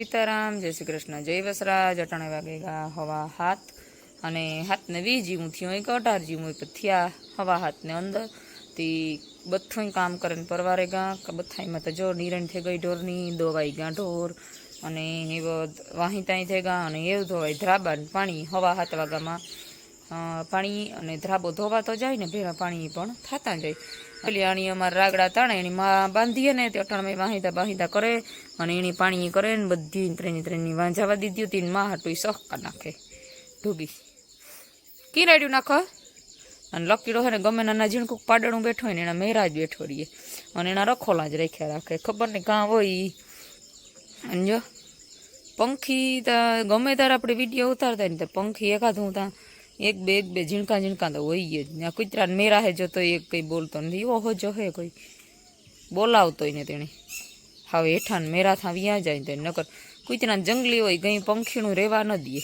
સીતારામ, જય શ્રી કૃષ્ણ, જય વસરાજ, અટાણે વાગેગા હવા હાથ. અને હાથને વી જીવું થયું એક, અઢાર જીવું થયા હવા હાથને અંદર. તે બધું કામ કરે ને પરવારે ગા બધામાં તો જો નિરણ થઈ ગઈ ઢોરની દોવાઈ ગયા ઢોર. અને એ વાહી તાઈ થઈ ગયા અને એવું ધોવાય ધ્રાબા પાણી હવા હાથ વાગામાં પાણી અને ધ્રાબો ધોવા તો જાય ને, ભેળા પાણી પણ થતા જાય. એટલે આણી અમારા રાગડા તાણે, એની માં બાંધીએ ને, તે અટાણમાં વાહિતા બાહિતા કરે અને એની પાણી કરે ને, બધી ત્રણની ત્રણની વાંઝાવા દીધી હતી માં હાટું સહકા નાખે, ડૂબી. કિરાડ્યું નાખો અને લકીડો હોય ને, ગમે નાના ઝીણકુક પાડણું બેઠો હોય ને, એના મેરા જ બેઠો રહીએ. અને એના રખોલા જ રાખ્યા રાખે, ખબર નહીં કાં હોય અને જો, પંખી ગમે ત્યારે આપણે વીડિયો ઉતારતા ને, તો પંખી એકાદું ત્યાં એક બે એક બે ઝીણકા ઝીણકા તો હોઈએ જ. ને કૂતરાને મેરા હે જો તો એક કંઈ બોલતો નથી. એવો જો હે કોઈ. બોલાવતોય ને તેણે. હવે હેઠા ને મેરા થા વ્યાં જાય ને નકર કૂતરા જંગલી હોય કંઈ પંખીનું રહેવા ન દે.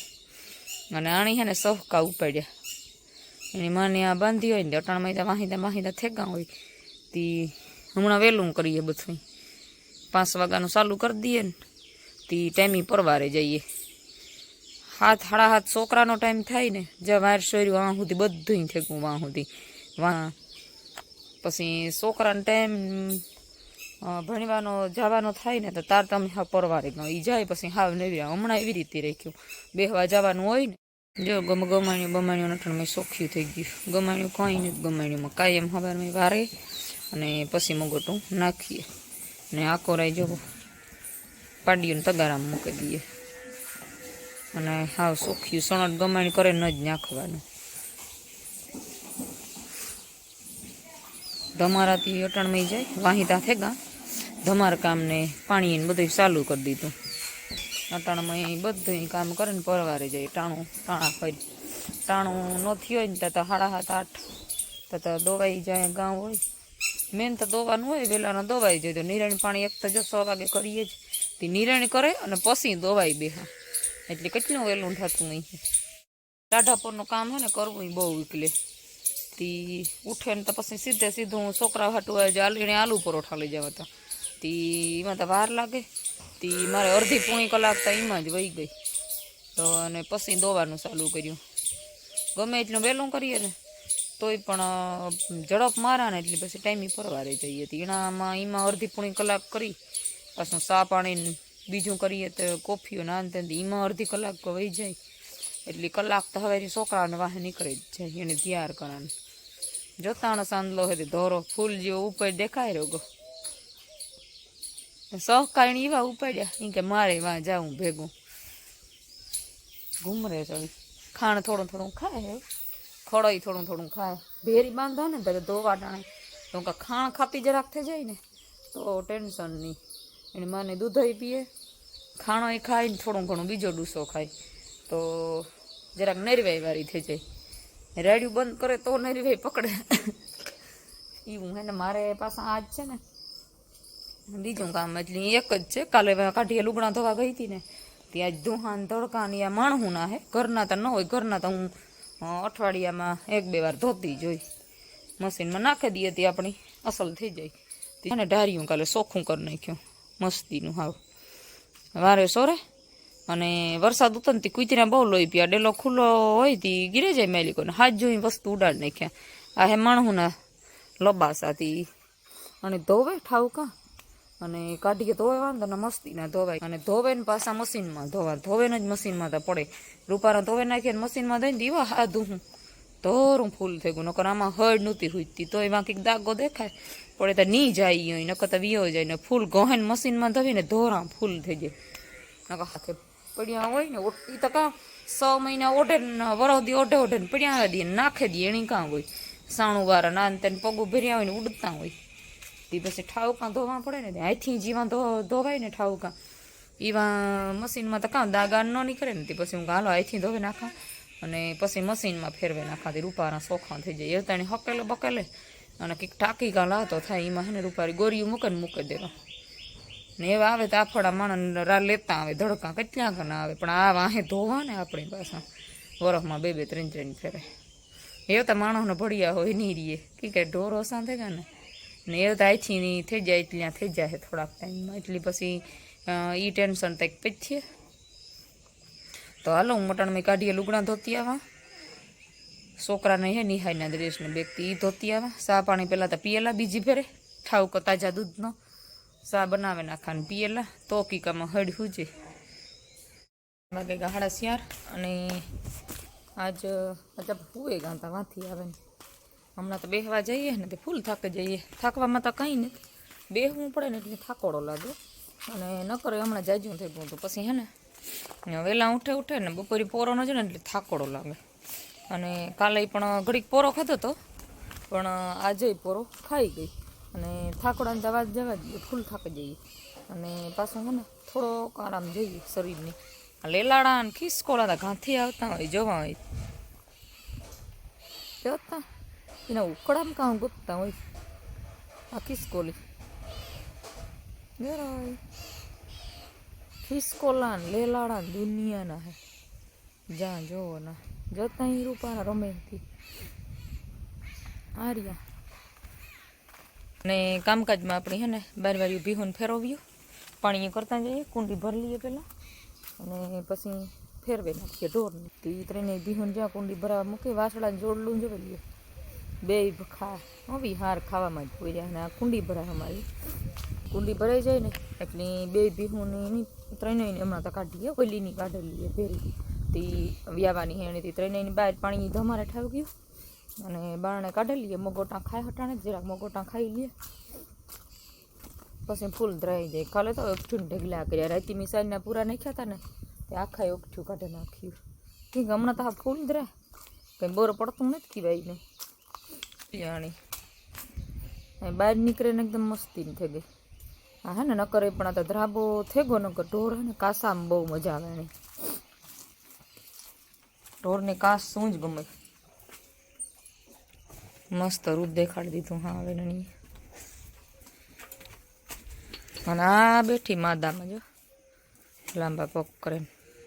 અને આણી હે ને સહકા ઉપાડ્યા. એની માને આ બાંધી હોય ને અટાણમાં માહિતા માહિતા માહિતા થેગા હોય. તી હમણાં વહેલું કરીએ બધું પાંચ વાગ્યાનું ચાલુ કરી દઈએ ને. તી ટાઈમી પરવારે જઈએ. હાથ, હાડા હાથ છોકરાનો ટાઈમ થાય ને જે વાર સોર્યું વાં સુધી બધું થેગું વાં સુધી. વાં. પછી છોકરાનો ટાઈમ ભણવાનો, જવાનો થાય ને, તો તાર તમે હા પરવારે ગયો એ જાય પછી હાવ નવી. હમણાં એવી રીતે રાખ્યું. બેહવા જવાનું હોય ને, જો ગમ, ગમાણ્યું, બમાણ્યું નઠણમાં સોખ્યું થઈ ગયું. ગમાણ્યું કંઈ નથી ગમાણ્યુંમાં કાયમ હવારમાં વારે અને પછી મગોટું નાખીએ. ને આખો રાઈ જો પાડીઓને તગારામાં મૂકી દઈએ. અને હાવ સુખ્યું. સણટ ગમાણી કરે ન જ નાખવાનું. ધમારાથી અટાણમાં જાય. વાહિતા થેગા. ધમાર કામને પાણી બધું ચાલુ કરી દીધું. અટાણમાં બધું કામ કરે ને પરવારે જાય. ટાણું, ટાણા ફરી. ટાણું ન થયું હોય ને ત્યાં તો હાથ આઠ. ત્યાં દોવાઈ જાય ગામ હોય. મેન તો દોવાનું હોય પહેલાંના દોવાઈ જાય. તો નિરાણી પાણી એક તો જો સો વાગે કરીએ જ. તે નિરાણી કરે અને પછી દોવાઈ બેહા. એટલે કેટલું વહેલું થતું નહીં ટાઢાપરનું કામ હોય ને કરવું બહુ વિકલે તી ઉઠે ને તો પછી સીધે સીધું છોકરા હાટું આવે આલીને આલુ પરોઠા લઈ જવા હતા તી એમાં તો વાર લાગે. તી મારે અડધી પૂણી કલાક તો એમાં જ વહી ગઈ. તો અને પછી દોવાનું ચાલુ કર્યું. ગમે એટલું વહેલું કરીએ ને, તોય પણ ઝડપ મારા ને એટલે પછી ટાઈમે પરવારે જઈએ. તો એનામાં એમાં અડધી પૂણી કલાક કરી, પાછું ચા પાણી બીજું કરીએ તો કોફીઓ નાન તે એમાં અડધી કલાક તો વહી જાય. એટલે કલાક તો હવે છોકરાને વાહે નીકળી જ જાય, એને તૈયાર કરવાનું. જોતાનો સાંદલો હોય તો ધોરો ફૂલ જેવો ઉપર દેખાય રહ્યો ગો. સહકારણી એવા ઉપાડ્યા એમ કે મારે વાં જાઉં ભેગું. ઘૂમરે ચડી. ખાણ થોડું થોડું ખાય ખોડાઈ થોડું થોડું ખાય. ભેરી બાંધો ને તો ધોવા ટાણે. તો કે ખાણ ખાપી જરાક થઈ જાય ને, તો ટેન્શન નહીં. એને માને દૂધઈ પીએ. ખાણો એ ખાય ને થોડું ઘણું બીજો ડૂસો ખાય. તો જરાક નરવાઈ વાળી થઈ જાય. રેડિયું બંધ કરે તો નરવાઈ પકડે. એવું હે ને મારે પાછા આજ છે ને. બીજું કામ એટલે એક જ છે. કાલે કાઢીએ લુગડા ધોવા ગઈ હતી ને. ત્યાં ધોહાન તડકા આ માણહું ના હે. ઘરના તો ન હોય. ઘરના તો હું અઠવાડિયામાં એક બે વાર ધોતી જોઈ. મશીનમાં નાખી દઈએ તે આપણી. અસલ થઈ જાય. અને ઢાર્યું કાલે સોખું કરી નાખ્યું. મસ્તીનું, હાવ. વારે સોરે અને વરસાદ ઉતરતી કુતરા બહુ લોહી પીયા. ડેલો ખુલ્લો હોય તી ગીરે જાય મેલિકોને. હાથ જોઈ વસ્તુ ઉડાડ નાખ્યા. આ હે માણહુના લબાસાથી અને ધોવે ઠાવકા. અને કાઢીએ ધોવે વાંધો ને મસ્તી ના ધોવાય. અને ધોવે ને પાછા મશીનમાં ધોવા. ધોવે જ મશીનમાં તો પડે. રૂપારા ધોવે નાખીએ ને મશીનમાં દઈને દીવા હા હું. ધોરું ફૂલ થઈ ગયું નકર આમાં હળ નહોતી હુજતી તો એમાં કંઈક દાગો દેખાય. પડે તો નહીં જાય હોય નકર તો વિયો જાય. ને ફૂલ ગહેન મશીનમાં ધવીને ધોરા ફૂલ થઈ જાય નકર હાથે પડ્યા હોય ને એ તો કાં સ મહિના ઓઢે વરસદી ઓઢે ઓઢે ને પડ્યા દઈએ નાખે દઈએ એની કાં હોય. સાણું વાળા ના તેને પગું ભર્યા હોય ને ઉડતા હોય. તે પછી ઠાવકાં ધોવા પડે ને તે જીવા ધોવાય ને ઠાવકાં. એવા મશીનમાં તો કાં દાગા ન નીકળે ને, તે પછી હું ગાલો હાથથી ધોવે નાખા. અને પછી મશીનમાં ફેરવે નાખા તે રૂપારા સોખા થઈ જાય. એ તાણી હકેલે બકેલે અને કંઈક ટાંકી કા લાતો થાય, એમાં હે ને રૂપારી ગોરીયું મૂકે ને મૂકી દેવા. ને એવા આવે તો આફડા માણસ રા લેતા આવે, ધડકા કેટલા ઘણા આવે, પણ આ વાહે ધોવા ને આપણે પાછા વરફમાં બે બે ત્રણ ત્રણ ફેરે એ તો માણસને ભળિયા હોય નહીં રીએ. કે કે ઢોરો સાંધે ગયા ને? ને એ તો આઈથી થઈ જાય, એટલે થઈ જાય થોડાક ટાઈમમાં એટલી પછી એ ટેન્શન તક પીથીએ તો હાલો, હું મટણમાં કાઢીએ લુગડા ધોતી આવા. છોકરાને હે નિહાયના ડ્રેસને બેગતી એ ધોતી આવા. સા પાણી પહેલાં તો પીએલા બીજી ફેરે ઠાવકો તાજા દૂધનો. સા બનાવે નાખાને પીએલા તો કીકામાં હડ હુજે વાગે ગાહડા શિયાર અને આજ, મતલબ હુએ ગાંધા વાંથી આવે ને. હમણાં તો બેહવા જઈએ ને તે ફૂલ થાકે જઈએ. થાકવામાં તો કંઈ નથી. બેહવું પડે ને એટલે થાકોડો લાગે. અને ન કરે હમણાં જાજું થઈ ગયું તો પછી હે ને વહેલા ઉઠે ઉઠે ને બપોરે પોરો ન છે ને એટલે થાકોડો લાગે. અને કાલે પણ ઘડીક પોરો ખાધો હતો પણ આજે પોરો ખાઈ ગઈ. અને થાકોડાને જવા જવા દઈએ, ફૂલ થાકી જઈએ. અને પાછું હે ને થોડોક આરામ જોઈએ શરીરની. લેલાડા અને ખિસકોલા હતા ગાંથી આવતા હોય, જોવા હોય. જોતા. એના ઉકળામાં કાં ગુપતા હોય. આ ખિસકોલી. જરા હોય ખિસકોલા લેલાડા દુનિયાના હે. જ્યાં જોવો ના. જતા અહીં રૂપાના રમેથી આર્યા. ને કામકાજમાં આપણે હે ને બાર બાર્યું ભીહું ફેરવ્યું પાણી કરતા જઈએ, કુંડી ભરી લઈએ પહેલાં. અને પછી ફેરવે નાખીએ ઢોરને. તો એ ત્રણેય ભીહુન જ્યાં કુંડી ભરાવા મૂકે વાસળા જોડલું જોઈ લઈએ. બે ખા હવે હાર ખાવામાં જ હોય અને આ કુંડી ભરાય અમારી. કુંડી ભરાઈ જાય ને, એટલે બે ભીહુની એની હમણાં તો કાઢીએ ઓલીની કાઢેલી એ ભેરી. તે વ્યાવાની હેણીથી ત્રણેયની બહાર પાણી ધમારે ઠાવ ગયું. અને બારણે કાઢેલી મગોટા ખાય હટાણે, જરાક મગોટા ખાઈ લઈએ પછી ફૂલ ધરાઈ જાય. કાલે તો એકઠું ઢગલા કર્યા. રાતી મિસાઈલના પૂરા નાખ્યા હતા ને, તે આખા એકઠું કાઢી નાખ્યું. કે હમણાં તો આ ફૂલ ધરાય. કંઈ બોર પડતું નથી કહેવાય ને જાણી બહાર નીકળે ને એકદમ મસ્તી થઈ ગઈ. હા ને નકર એ પણ આ તો ધ્રાબો થઈ ગયો, નકર ઢોર અને કાસામાં બહુ મજા આવે એને ઢોરને કાસ શું જ ગમે. મસ્ત રૂપ દેખાડી દીધું, હા, હવે નહીં. અને આ બેઠી માદામાં જો લાંબા પગ કરે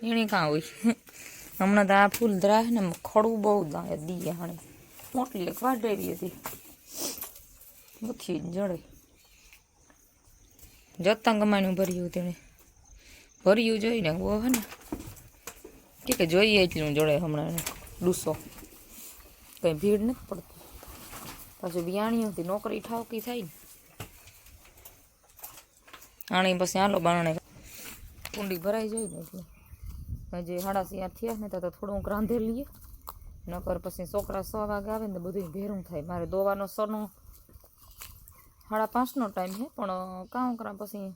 એની કાં હોય? હમણાં તો આ ફૂલ ધરાય ને ખડું બહુ દાય દીએ હણે. મોટલી એક વાઢેવી હતી. બધી જડે. જતા ગમાનું ભર્યું તેણે. ભર્યું જોઈને ઓ હે ને. કે કે જોઈએ એટલું જડે હમણાં એને ડૂસો. કંઈ ભીડ નથી પડતી. પાછું બિયાણી હતી નોકરી ઠાવકી થાય ને. આણી પછી હાલો બાણે કુંડી ભરાઈ જાય ને એટલે. હજી સાડા સિયા થયા ને તો તો થોડુંક રાંધે લઈએ. નકર પછી છોકરા સો વાગે આવે ને તો બધું ભેરું થાય. મારે દોવાનો સરનો સાડા પાંચનો ટાઈમ છે, પણ કામ કરા પછી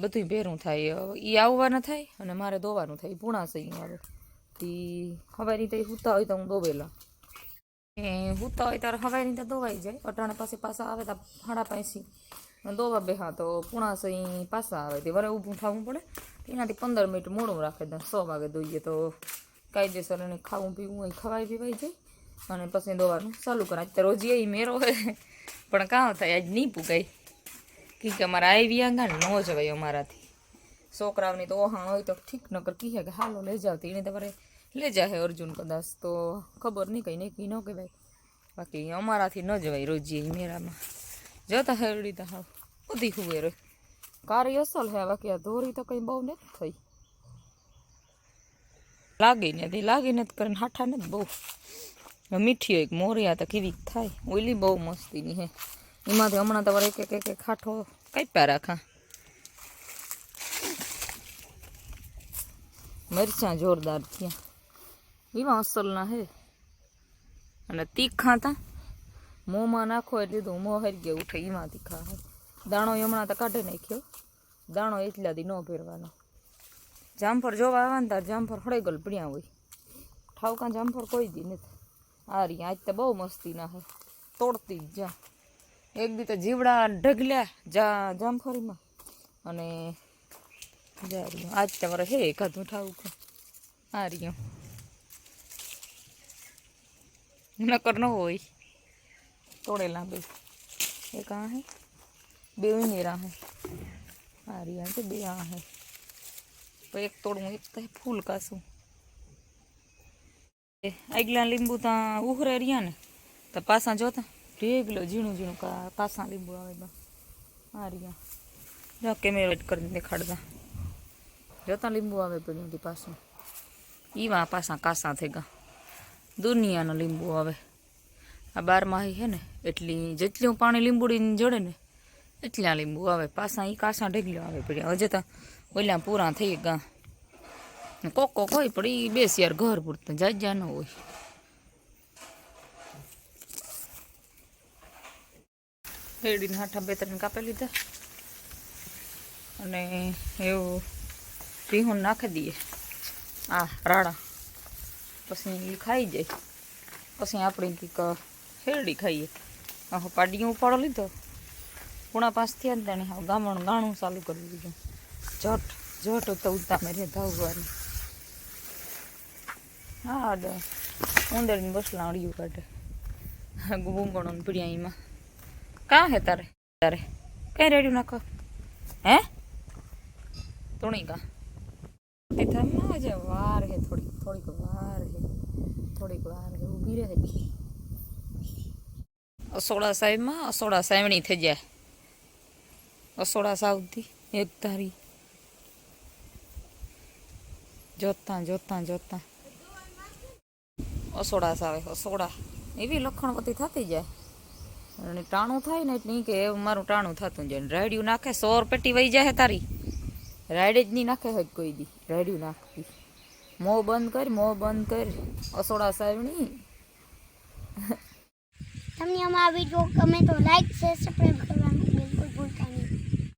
બધું ભેરું થાય. એ આવવાના થાય અને મારે દોવાનું થાય. પૂણા સહી આવે તી હવે રીતે સૂતા હોય તો હું દોવેલા એ સૂતા હોય ત્યારે હવાની રીતે દોવાઈ જાય. અટાણે પાસે પાછા આવે તો સાડા પાંચી દોવા બેહા તો પૂણા સહી પાછા આવે. તે વરે ઊભું થવું પડે. એનાથી પંદર મિનિટ મોડું રાખે તો સો વાગે દોઈએ તો કાયદેસર એને ખાવું પીવું ખવાઈ પીવાઈ જાય. અને પછી દોવાનું ચાલુ કરાય. તો રોજ એ મેરો હોય પણ કાં થાય, આજ નહીં પૂગાય કે અમારા આવ્યા આંગા ન જવાય અમારાથી. છોકરાઓની તો ઓહાણ હોય તો ઠીક, નકર કહે કે હાલો લઈ જાવ એને તમારે લઈ જાય અર્જુન કદાચ, તો ખબર નહીં, કંઈ નહીં, કંઈ ન કહેવાય. બાકી અમારાથી ન જવાય રોજી મેરામાં જતા હેરડી તો હા બધી હુએ રે કારી અસલ હે, બાકી આ ધોરી તો કંઈ બહુ નથી થઈ. લાગી નથી લાગી નથી કરીને હાઠા નથી બહુ. મીઠી હોય મોરિયા તો કેવી થાય. ઓઈલી બહુ મસ્તીની હે. એમાંથી હમણાં તમારે એક એક એક એક ખાઠો કાપ્યા રાખા. મરચાં જોરદાર થયા. એવા અસલના હે. અને તીખા તા. મોંમાં નાખો એટલે તો મોં હરી ગયા ઉઠે, એમાં તીખા હે. દાણો હમણાં તો કાઢી નાખ્યો. દાણો એટલાથી ન ભેરવાનો જામફળ જોવા આવે ને તાર જામફળ હળેગલ પડ્યા હોય. ઠાવકા જામફળ કોઈ દી નથી. રહી આજ તો બહુ મસ્તી ના તોડતી જ જા. એક દી તો જીવડા ઢગલ્યા જા જામફળીમાં. અને જા આજ તમારે હે એકાદું ઠાવકું આ રહ્યું. નકર ન હોય. તોડેલા બે. એક આ હે. બે ઉનેરા હે. રહ્યા છે, બે આ હે. તો એક તોડવું એક તો ફૂલ કાશું આગલા લીંબુ ત્યાં ઉહરે રહ્યા ને. તો પાસા જોતા. ઢેગલો ઝીણું ઝીણું કા પાસા લીંબુ આવે બા. આ રહ્યા. જો કેમેરા વેટ કરીને દેખાડતા. જોતા લીંબુ આવે પડ્યું પાસું. ઈવા પાસા કાસા થઈ ગયા દુનિયાનો લીંબુ આવે. આ બારમાહી છે ને, એટલી જેટલું પાણી લીંબુડીને જોડે ને, એટલા લીંબુ આવે. પાસા એ કાસા ઢેગલો આવે પડ્યા. હજે તો ઓલા પૂરા થઈ ગયા કોક કોક હોય પણ એ બેસ યાર ઘર પૂરતા જાજા ન હોય. શેરડીને હાઠા બે ત્રણ કાપી લીધા. અને એવું રીહું નાખી દઈએ. આ રાડા પછી ખાઈ જાય. પછી આપણે કંઈક શેરડી ખાઈએ. આહો, પાડીયું ઉપાડો લીધો. પૂણા પાસ થયા ને હવે ગામણ ગાણું ચાલુ કરી દીધું. જટ જટ તો ઉતા મેં રહેતા ઉગવાની હા ઉંદરની બસલા અડિયું કાઢે. બૂંગણો પીડ્યા એમાં કાં હે તારે? તારે. કઈ રેડ્યું નાખો? હે? તુણી કા? તીથામાં જે વાર હે થોડીક થોડીક વાર હે થોડીક વાર હે ઊભી રહે. અસોડા સાહેબમાં અસોડા સાહેબણી થઈ જાય. અસોડા સાઉથી એક ધારી. જોતા જોતા જોતા. અસોડા સાવે, અસોડા. એવી લખણવતી થતી જાય. અને ટાણું થાય ને એટલે કે મારું ટાણું થતું જાય. રાયડિયું નાખે, સોર પેટી વહી જાય તારી. રાયડે જ નહીં નાખે હોય કોઈ દી, રાયડિયું નાખતી. મોં બંધ કર, મોં બંધ કર, અસોડા સાવણી. તમને અમારા વીડિયો ગમે તો લાઈક શેર સબસ્ક્રાઈબ કરવાનું બિલકુલ ભૂલતા નહીં.